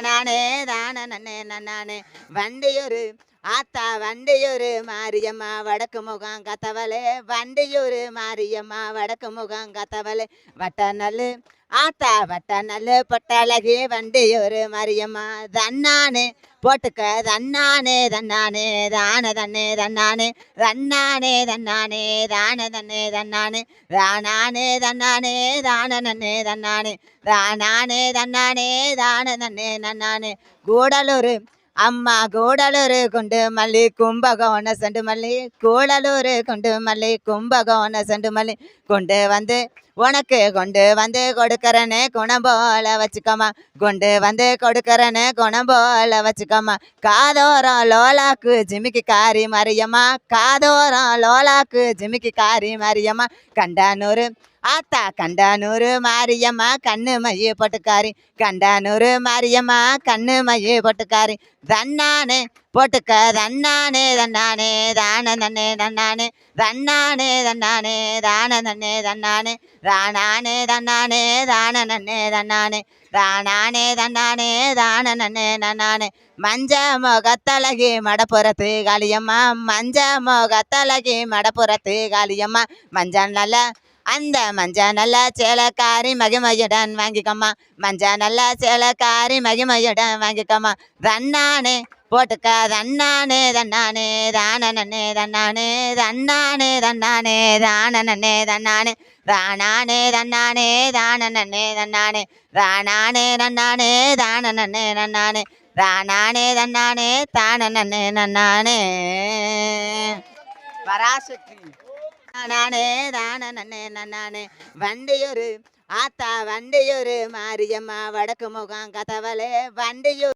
நானே தான நன்னே நன்னானே. வண்டியூரு ஆத்தா வண்டியூரு மாரியம்மா வடக்கு முகம் கத்தவளே. வண்டியூரு மாரியம்மா வடக்கு முகம் கத்தவளே. வட்ட நல்லு ஆத்தா வட்ட நல்லு பொட்டழகி ஒரு மரியம்மா. தன்னானே போட்டுக்க. தன்னானே தன்னானே தான தன்னே தன்னானே. தன்னானே தன்னானே தான தன்னே தன்னானே. தானானே தன்னானே தான நன்னே தன்னானே. தானானே தன்னானே தான தன்னே நன்னானே கூடலூர் அம்மா கூடலூர் குண்டு மல்லி கும்பகோண செண்டு மல்லி கூடலூர் குண்டு மல்லி கும்பகோண செண்டு மல்லி கொண்டு வந்து உனக்கு கொண்டு வந்து கொடுக்கறனே குணம் போல வச்சுக்கோமா. கொண்டு வந்து கொடுக்கறனே குணம் போல வச்சுக்கம்மா காதோரம் லோலாக்கு ஜிமிக்கு காரி மரியம்மா. காதோரம் லோலாக்கு ஜிமிக்கி காரி மரியம்மா. கண்டானூர் ஆத்தா கண்டானூர் மாரியம்மா. கண்ணு மைய பொட்டுக்காரி. கண்டானூர் மாரியம்மா. கண்ணு மைய பொட்டுக்காரி. தன்னானே போட்டுக்க. தன்னானே தன்னானே தான தன்னே தன்னானே தன்னானே தன்னானே தான தன்னே தன்னானே. ராணானே தன்னானே தான நன்னே தன்னானே. ராணானே தன்னானே தான நன்னே நன்னானே மஞ்ச முகத்தலகி மடப்புறத்து காளியம்மா. மஞ்ச முகத்தலகி மடப்புறத்து காளியம்மா. மஞ்சள் நல்ல அந்த மஞ்ச நல்ல சேலக்காரி மகிமையுடன் வாங்கிக்கம்மா. மஞ்ச நல்ல சேலக்காரி மகிமையுடன் வாங்கிக்கம்மா. தன்னானே போட்டுக்க தன்னானே தன்னானே தான தன்னானே தன்னானே தன்னானே தான தன்னானே ராணானே தன்னானே தான தன்னானே ராணானே நன்னானே தான நன்னே நன்னானே தானானே தன்னானே தான நன்னே நன்னானே பராசக்தி நானே தான நன்னே நன்னானே. வண்டியூர் ஆத்தா வண்டியூர் மாரியம்மா வடக்கு முகம் கதவலே வண்டியூர்